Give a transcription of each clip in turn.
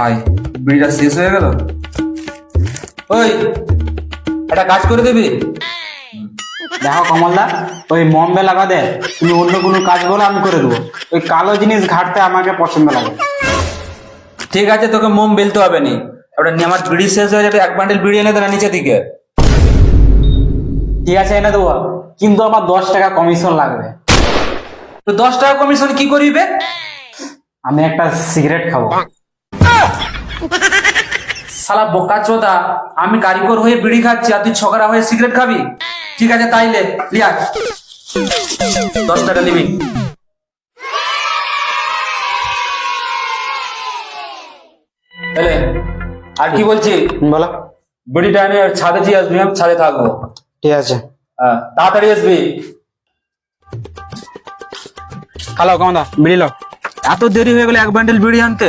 High বিড়িটা শেষ হয়ে গেল? ওই, একটা কাজ করে দিবি? দেখো কমলদা, ওই মম বেলা বাদে তুমি অন্য কোনো কাজ বলো আমি করে দেবো। ওই কালো জিনিস ঘাটতে আমাকে পছন্দ লাগে। ঠিক আছে, তোকে মোম বেলতে হবে নি। ওটা নিয়ে আমার বিড়ি শেষ হয়ে যাবে, এক বান্ডেল বিড়ি এনে দেনা নিচে দিকে। ঠিক আছে, এনে দেবো। কিন্তু আমার দশ টাকা কমিশন লাগবে। তো দশ টাকা কমিশন কি করিবে আমি একটা সিগারেট খাব। শালা বোকা চোদা আমি কারিগর হয়ে বিড়ি খাচ্ছি আর তুই ছকরা হয়ে সিগারেট খাবি? ঠিক আছে তাইলে লিয়া। দশ টাকা নিবি এলে, আর কি বলছি? বলো। বিড়িটা এনে ছাদে দিয়ে আসবি আমি ছাদে থাকব। ঠিক আছে। হ্যাঁ, তাড়াতাড়ি আসবি। হ্যালো কমলদা বিড়ি লো এত দেরি হয়ে গেলে এক বান্ডেল বিড়ি আনতে?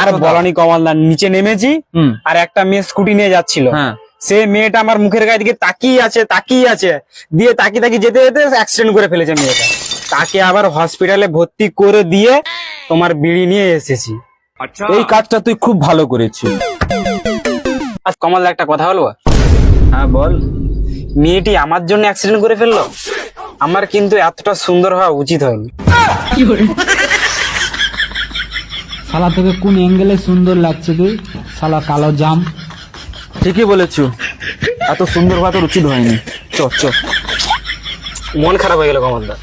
আরে। বলনি কমলদা নিচে নেমেছি হুম। আর একটা মেয়ে স্কুটি নিয়ে যাচ্ছিল। হ্যাঁ। সে মেয়েটা আমার মুখের গায়ে দিকে তাকিয়ে আছে তাকিয়ে আছে। দিয়ে তাকিয়ে তাকিয়ে যেতে যেতে অ্যাক্সিডেন্ট করে ফেলেছে মেয়েটা। তাকে আবার হসপিটালে ভর্তি করে দিয়ে তোমার বিড়ি নিয়ে এসেছি। এই কাজটা তুই খুব ভালো করেছিস। আজ কমল একটা কথা বলব? হ্যাঁ বল। মেয়েটি আমার জন্য অ্যাক্সিডেন্ট করে ফেলল? আমার কিন্তু এতটা সুন্দর হওয়া উচিত হয়নি। শালা তোকে কোন অ্যাঙ্গেলে সুন্দর লাগছে তুই? শালা কালো জাম। ঠিকই বলেছ। এত সুন্দর কথা উচিত হয়নি। চ চ। মন খারাপ হয়ে গেল কমলদা।